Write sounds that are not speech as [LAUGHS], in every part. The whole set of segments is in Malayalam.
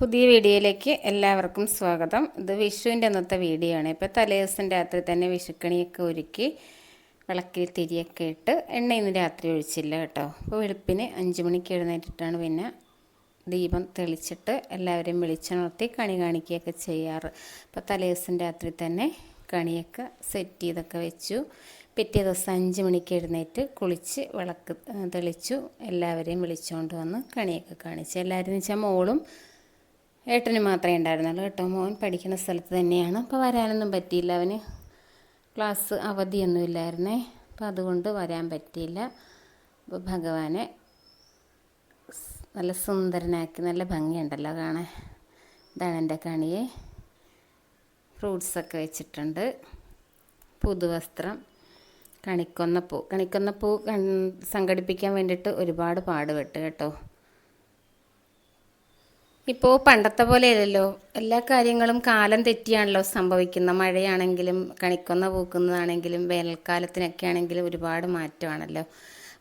പുതിയ വീഡിയോയിലേക്ക് എല്ലാവർക്കും സ്വാഗതം. ഇത് വിഷുവിന്റെ അന്നത്തെ വീഡിയോ ആണ്. ഇപ്പോൾ തലേദിവസം രാത്രി തന്നെ വിഷുക്കണിയൊക്കെ ഒരുക്കി വിളക്കിൽ തിരിയൊക്കെ ഇട്ട് എണ്ണ ഇന്ന് രാത്രി ഒഴിച്ചില്ല കേട്ടോ. അപ്പോൾ വെളുപ്പിന് അഞ്ച് മണിക്ക് എഴുന്നേറ്റിട്ടാണ് പിന്നെ ദീപം തെളിച്ചിട്ട് എല്ലാവരെയും വിളിച്ചുണർത്തി കണി കാണിക്കുകയൊക്കെ ചെയ്യാറ്. അപ്പോൾ തലേദിവസം രാത്രി തന്നെ കണിയൊക്കെ സെറ്റ് ചെയ്തൊക്കെ വെച്ചു. പിറ്റേ ദിവസം അഞ്ച് മണിക്ക് എഴുന്നേറ്റ് കുളിച്ച് വിളക്ക് തെളിച്ചു. എല്ലാവരെയും വിളിച്ചുകൊണ്ട് വന്ന് കണിയൊക്കെ കാണിച്ചു. എല്ലാവരും എന്ന് വെച്ചാൽ മോളും ഏട്ടന് മാത്രമേ ഉണ്ടായിരുന്നുള്ളൂ കേട്ടോ. മോൻ പഠിക്കുന്ന സ്ഥലത്ത് തന്നെയാണ്. അപ്പോൾ വരാനൊന്നും പറ്റിയില്ല. അവന് ക്ലാസ് അവധിയൊന്നുമില്ലായിരുന്നേ അപ്പോൾ അതുകൊണ്ട് വരാൻ പറ്റിയില്ല. അപ്പോൾ ഭഗവാനെ നല്ല സുന്ദരനാക്കി നല്ല ഭംഗിയുണ്ടല്ലോ കാണാൻ. ഇതാണ് എന്റെ കണിയെ. ഫ്രൂട്ട്സൊക്കെ വെച്ചിട്ടുണ്ട്. പുതുവസ്ത്രം. കണിക്കൊന്ന പൂ കണിക്കൊന്ന പൂ കൺ- സംഘടിപ്പിക്കാൻ വേണ്ടിയിട്ട് ഒരുപാട് പാടുപെട്ട് കേട്ടോ. ഇപ്പോൾ പണ്ടത്തെ പോലെയല്ലല്ലോ. എല്ലാ കാര്യങ്ങളും കാലം തെറ്റിയാണല്ലോ സംഭവിക്കുന്നത്. മഴയാണെങ്കിലും കണിക്കൊന്ന പൂക്കുന്നതാണെങ്കിലും വേനൽക്കാലത്തിനൊക്കെ ആണെങ്കിലും ഒരുപാട് മാറ്റമാണല്ലോ.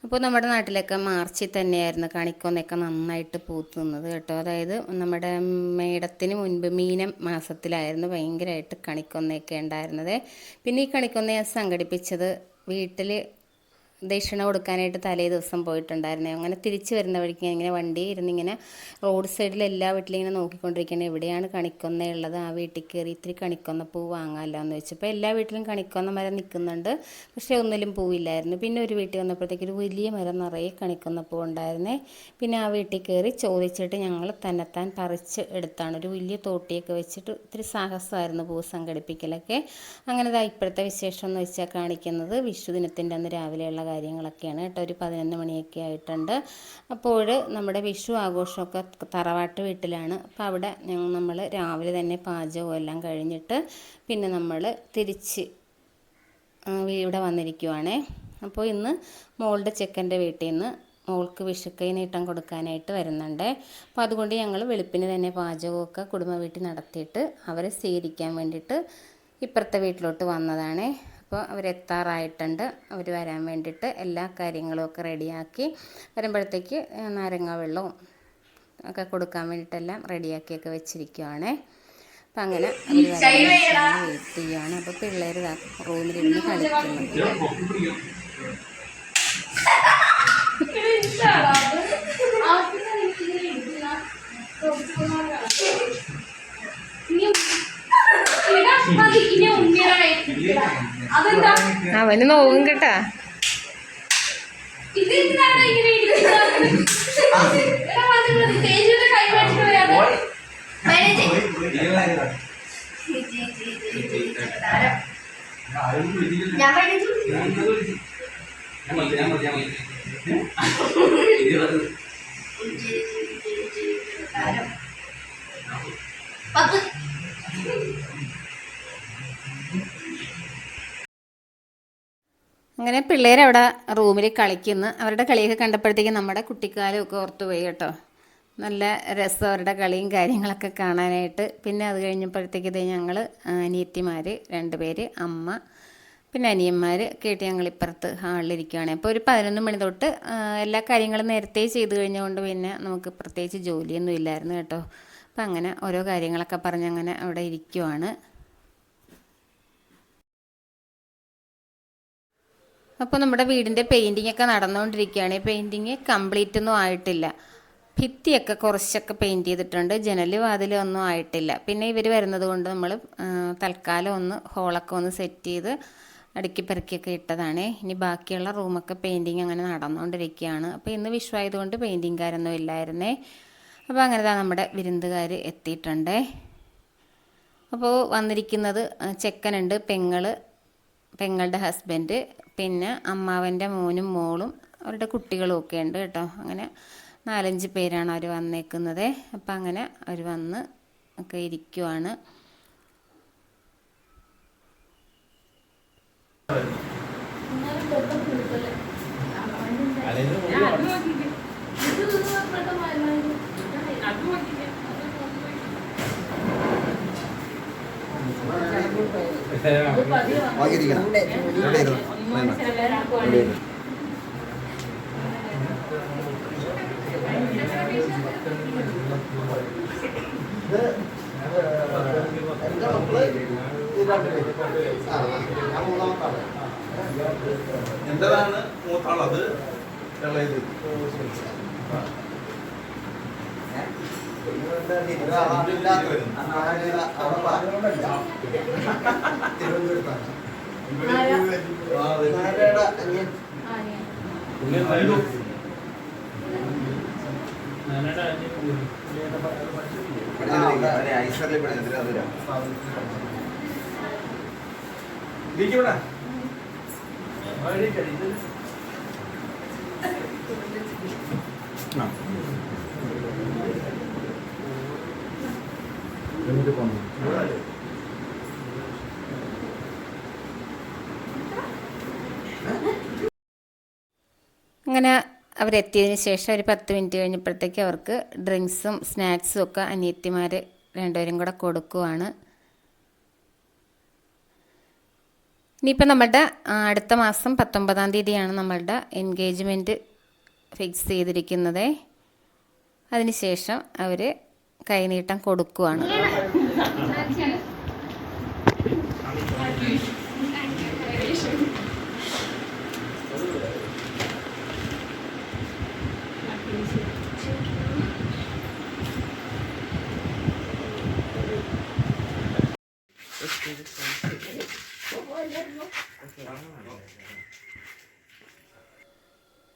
അപ്പോൾ നമ്മുടെ നാട്ടിലൊക്കെ മാർച്ചിൽ തന്നെയായിരുന്നു കണിക്കൊന്നയൊക്കെ നന്നായിട്ട് പൂത്ത് നിന്നത് കേട്ടോ. അതായത് നമ്മുടെ മേടത്തിന് മുൻപ് മീനം മാസത്തിലായിരുന്നു ഭയങ്കരമായിട്ട് കണിക്കൊന്നയൊക്കെ ഉണ്ടായിരുന്നത്. പിന്നെ ഈ കണിക്കൊന്ന ഞാൻ സംഘടിപ്പിച്ചത് വീട്ടിൽ ദക്ഷിണ കൊടുക്കാനായിട്ട് തലേ ദിവസം പോയിട്ടുണ്ടായിരുന്നു. അങ്ങനെ തിരിച്ചു വരുന്ന വഴിക്ക് ഇങ്ങനെ വണ്ടി ഇരുന്നിങ്ങനെ റോഡ് സൈഡിൽ എല്ലാ വീട്ടിലും ഇങ്ങനെ നോക്കിക്കൊണ്ടിരിക്കുന്നത് എവിടെയാണ് കണിക്കൊന്ന ഉള്ളത്? ആ വീട്ടിൽ കയറി ഇത്തിരി കണിക്കൊന്ന പൂ വാങ്ങാമല്ലോ എന്ന് വെച്ചപ്പോൾ എല്ലാ വീട്ടിലും കണിക്കൊന്ന മരം നിൽക്കുന്നുണ്ട്. പക്ഷേ ഒന്നിലും പൂവില്ലായിരുന്നു. പിന്നെ ഒരു വീട്ടിൽ വന്നപ്പോഴത്തേക്ക് ഒരു വലിയ മരം നിറയെ കണിക്കൊന്ന പൂ ഉണ്ടായിരുന്നേ. പിന്നെ ആ വീട്ടിൽ കയറി ചോദിച്ചിട്ട് ഞങ്ങൾ തന്നെത്താൻ പറിച്ച് എടുത്താണ്. ഒരു വലിയ തോട്ടിയൊക്കെ വെച്ചിട്ട് ഇത്തിരി സാഹസമായിരുന്നു പൂ സംഘടിപ്പിക്കലൊക്കെ. അങ്ങനെ ഇപ്പോഴത്തെ വിശേഷം എന്ന് വെച്ചാൽ കാണിക്കുന്നത് വിഷുദിനത്തിന്റെ അന്ന് രാവിലെയുള്ള കാര്യങ്ങളൊക്കെയാണ് കേട്ടോ. ഒരു പതിനൊന്ന് മണിയൊക്കെ ആയിട്ടുണ്ട്. അപ്പോൾ നമ്മുടെ വിഷു ആഘോഷമൊക്കെ തറവാട്ട് വീട്ടിലാണ്. അപ്പോൾ അവിടെ നമ്മൾ രാവിലെ തന്നെ പാചകവും എല്ലാം കഴിഞ്ഞിട്ട് പിന്നെ നമ്മൾ തിരിച്ച് ഇവിടെ വന്നിരിക്കുവാണേ. അപ്പോൾ ഇന്ന് മോളുടെ ചെക്കന്റെ വീട്ടിൽ നിന്ന് മോൾക്ക് വിഷുക്കൈ നീട്ടം കൊടുക്കാനായിട്ട് വരുന്നുണ്ട്. അപ്പോൾ അതുകൊണ്ട് ഞങ്ങൾ വെളുപ്പിന് തന്നെ പാചകമൊക്കെ കുടുംബ വീട്ടിൽ നടത്തിയിട്ട് അവരെ സ്വീകരിക്കാൻ വേണ്ടിയിട്ട് ഇപ്പുറത്തെ വീട്ടിലോട്ട് വന്നതാണ്. അപ്പോൾ അവരെത്താറായിട്ടുണ്ട്. അവർ വരാൻ വേണ്ടിയിട്ട് എല്ലാ കാര്യങ്ങളും ഒക്കെ റെഡിയാക്കി വരുമ്പോഴത്തേക്ക് നാരങ്ങ വെള്ളവും ഒക്കെ കൊടുക്കാൻ വേണ്ടിയിട്ടെല്ലാം റെഡിയാക്കിയൊക്കെ വെച്ചിരിക്കുവാണേ. അപ്പം അങ്ങനെ അവർ വെയിറ്റ് ചെയ്യുകയാണ് അപ്പോൾ പിള്ളേർ റൂമിലിരുന്ന് കളിക്കുന്നു അവന് നോവും കേട്ടാ. ഇതെന്താണ് അങ്ങനെ പിള്ളേർ അവിടെ റൂമിൽ കളിക്കുന്നു. അവരുടെ കളിയൊക്കെ കണ്ടപ്പോഴത്തേക്കും നമ്മുടെ കുട്ടിക്കാലമൊക്കെ ഓർത്തു ഓർത്തുപോയി കേട്ടോ. നല്ല രസം അവരുടെ കളിയും കാര്യങ്ങളൊക്കെ കാണാനായിട്ട്. പിന്നെ അത് കഴിഞ്ഞപ്പോഴത്തേക്ക് ഇത് ഞങ്ങൾ അനിയത്തിമാർ രണ്ടുപേര് അമ്മ പിന്നെ അനിയന്മാർ കേട്ട് ഞങ്ങൾ ഇപ്പുറത്ത് ഹാളിലിരിക്കുകയാണ് അപ്പോൾ ഒരു പതിനൊന്ന് മണി തൊട്ട് എല്ലാ കാര്യങ്ങളും നേരത്തെ ചെയ്ത് കഴിഞ്ഞുകൊണ്ട് പിന്നെ നമുക്ക് പ്രത്യേകിച്ച് ജോലിയൊന്നും ഇല്ലായിരുന്നു കേട്ടോ. അപ്പം അങ്ങനെ ഓരോ കാര്യങ്ങളൊക്കെ പറഞ്ഞ് അങ്ങനെ അവിടെ ഇരിക്കുവാണ്. അപ്പോൾ നമ്മുടെ വീടിന്റെ പെയിന്റിംഗ് ഒക്കെ നടന്നുകൊണ്ടിരിക്കുകയാണ്. പെയിന്റിങ് കംപ്ലീറ്റ് ഒന്നും ആയിട്ടില്ല. ഭിത്തിയൊക്കെ കുറച്ചൊക്കെ പെയിന്റ് ചെയ്തിട്ടുണ്ട്. ജനൽ വാതിൽ ഒന്നും ആയിട്ടില്ല. പിന്നെ ഇവർ വരുന്നത് കൊണ്ട് നമ്മൾ തൽക്കാലം ഒന്ന് ഹോളൊക്കെ ഒന്ന് സെറ്റ് ചെയ്ത് അടുക്കി പെറുക്കിയൊക്കെ ഇട്ടതാണ്. ഇനി ബാക്കിയുള്ള റൂമൊക്കെ പെയിന്റിങ് അങ്ങനെ നടന്നുകൊണ്ടിരിക്കുകയാണ്. അപ്പോൾ ഇന്ന് വിഷുവായതുകൊണ്ട് പെയിന്റിങ്കാരൊന്നും ഇല്ലായിരുന്നേ. അപ്പോൾ അങ്ങനെ തന്നെ നമ്മുടെ വിരുന്നുകാർ എത്തിയിട്ടുണ്ടേ. അപ്പോൾ വന്നിരിക്കുന്നത് ചെക്കനുണ്ട് പെങ്ങൾ പെങ്ങളുടെ ഹസ്ബൻഡ് പിന്നെ അമ്മാവന്റെ മോനും മോളും അവരുടെ കുട്ടികളും ഒക്കെ ഉണ്ട് കേട്ടോ. അങ്ങനെ നാലഞ്ച് പേരാണ് അവർ വന്നേക്കുന്നത്. അപ്പം അങ്ങനെ അവർ വന്ന് ഒക്കെ ഇരിക്കുവാണ്. വാങ്ങിയിരിക്കണം. എന്റെ മക്കൾ എന്റേതാണ് മൂത്താളത് ഇളയത് തിരുവനന്തപുരത്താണ് ആരാ? എന്നിട്ട് അനിയൻ ആ, ഞാൻ. ഐശ്വര്യ തിരുവനന്തപുരം ഇരിക്കൂടാ അങ്ങനെ അവരെത്തിയതിന് ശേഷം ഒരു പത്ത് മിനിറ്റ് കഴിഞ്ഞപ്പോഴത്തേക്ക് അവർക്ക് ഡ്രിങ്ക്സും സ്നാക്സും ഒക്കെ അനിയത്തിമാർ രണ്ടുപേരും കൂടെ കൊടുക്കുവാണ്. ഇനിയിപ്പോൾ നമ്മളുടെ അടുത്ത മാസം പത്തൊമ്പതാം തീയതിയാണ് നമ്മളുടെ എൻഗേജ്മെന്റ് ഫിക്സ് ചെയ്തിരിക്കുന്നത്. അതിനുശേഷം അവർ കൈനീട്ടം കൊടുക്കുവാണ്. [LAUGHS]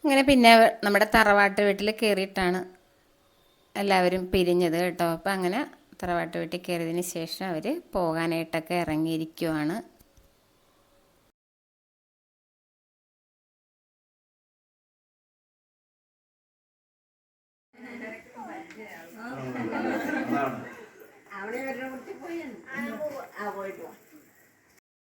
അങ്ങനെ പിന്നെ നമ്മുടെ തറവാട്ട് വീട്ടിൽ കയറിയിട്ടാണ് എല്ലാവരും പിരിഞ്ഞത് കേട്ടോ. അപ്പം അങ്ങനെ തറവാട്ട് വീട്ടിൽ കയറിയതിന് ശേഷം അവർ പോകാനായിട്ടൊക്കെ ഇറങ്ങിയിരിക്കുവാണ്. ആ പോയിട്ടുവാ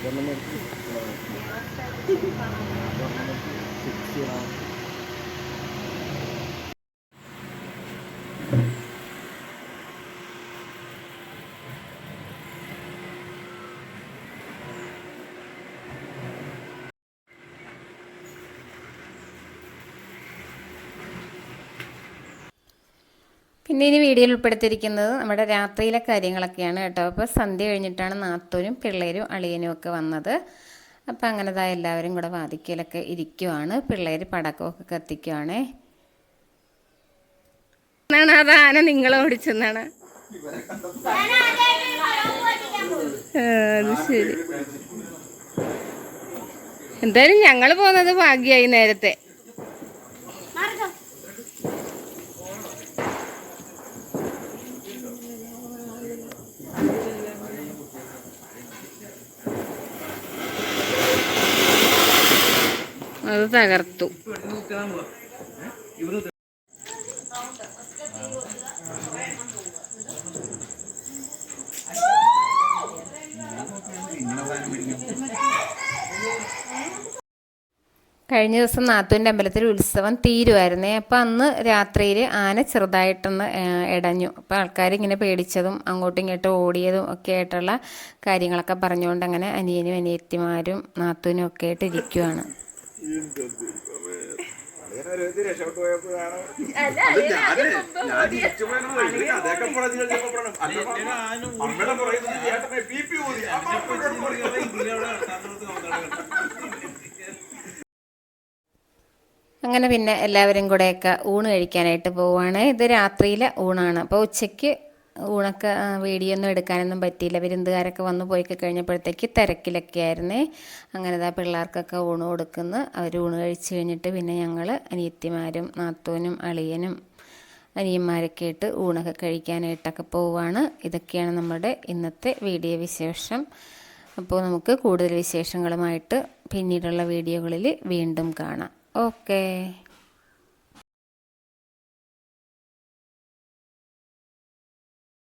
One minute. One minute. Six, yeah. പിന്നെ ഇനി വീഡിയോയിൽ ഉൾപ്പെടുത്തിയിരിക്കുന്നത് നമ്മുടെ രാത്രിയിലെ കാര്യങ്ങളൊക്കെയാണ് കേട്ടോ. അപ്പോൾ സന്ധ്യ കഴിഞ്ഞിട്ടാണ് നാത്തൂരും പിള്ളേരും അളിയനും ഒക്കെ വന്നത്. അപ്പോൾ അങ്ങനെതാ എല്ലാവരും കൂടെ വാതിക്കലൊക്കെ ഇരിക്കുവാണ്. പിള്ളേർ പടക്കമൊക്കെ കത്തിക്കുവാണേ. അതാന അത് ആന നിങ്ങളെ ഓടിച്ചെന്നാണ്? അത് ശരി. എന്തായാലും ഞങ്ങൾ പോകുന്നത് ഭാഗ്യമായി നേരത്തെ. തകർത്തു. കഴിഞ്ഞ ദിവസം നാത്തൂന്റെ അമ്പലത്തിൽ ഉത്സവം തീരുമായിരുന്നേ അപ്പം അന്ന് രാത്രിയിൽ ആന ചെറുതായിട്ടൊന്ന് ഇടഞ്ഞു അപ്പോൾ ആൾക്കാർ ഇങ്ങനെ പേടിച്ചതും അങ്ങോട്ടും ഇങ്ങോട്ടും ഓടിയതും ഒക്കെ ആയിട്ടുള്ള കാര്യങ്ങളൊക്കെ പറഞ്ഞുകൊണ്ട് അങ്ങനെ അനിയനും അനിയത്തിമാരും നാത്തൂനും ഒക്കെ ആയിട്ട് ഇരിക്കുവാണ്. അങ്ങനെ പിന്നെ എല്ലാവരും കൂടെയൊക്കെ ഊണ് കഴിക്കാനായിട്ട് പോവുകയാണ് ഇത് രാത്രിയിലെ ഊണാണ്. അപ്പോൾ ഉച്ചയ്ക്ക് ഊണൊക്കെ വീഡിയോ ഒന്നും എടുക്കാനൊന്നും പറ്റിയില്ല. വിരുന്നുകാരൊക്കെ വന്ന് പോയി കഴിഞ്ഞപ്പോഴത്തേക്ക് തിരക്കിലൊക്കെ ആയിരുന്നേ. അങ്ങനെ ഇതാ പിള്ളേർക്കൊക്കെ ഊണ് കൊടുക്കുന്നു. അവർ ഊണ് കഴിച്ച് കഴിഞ്ഞിട്ട് പിന്നെ ഞങ്ങൾ അനിയത്തിമാരും നാത്തൂനും അളിയനും അനിയന്മാരൊക്കെ ആയിട്ട് ഊണൊക്കെ കഴിക്കാനായിട്ടൊക്കെ പോവുകയാണ് ഇതൊക്കെയാണ് നമ്മുടെ ഇന്നത്തെ വീഡിയോ വിശേഷം. അപ്പോൾ നമുക്ക് കൂടുതൽ വിശേഷങ്ങളുമായിട്ട് പിന്നീടുള്ള വീഡിയോകളിൽ വീണ്ടും കാണാം. ഓക്കേ.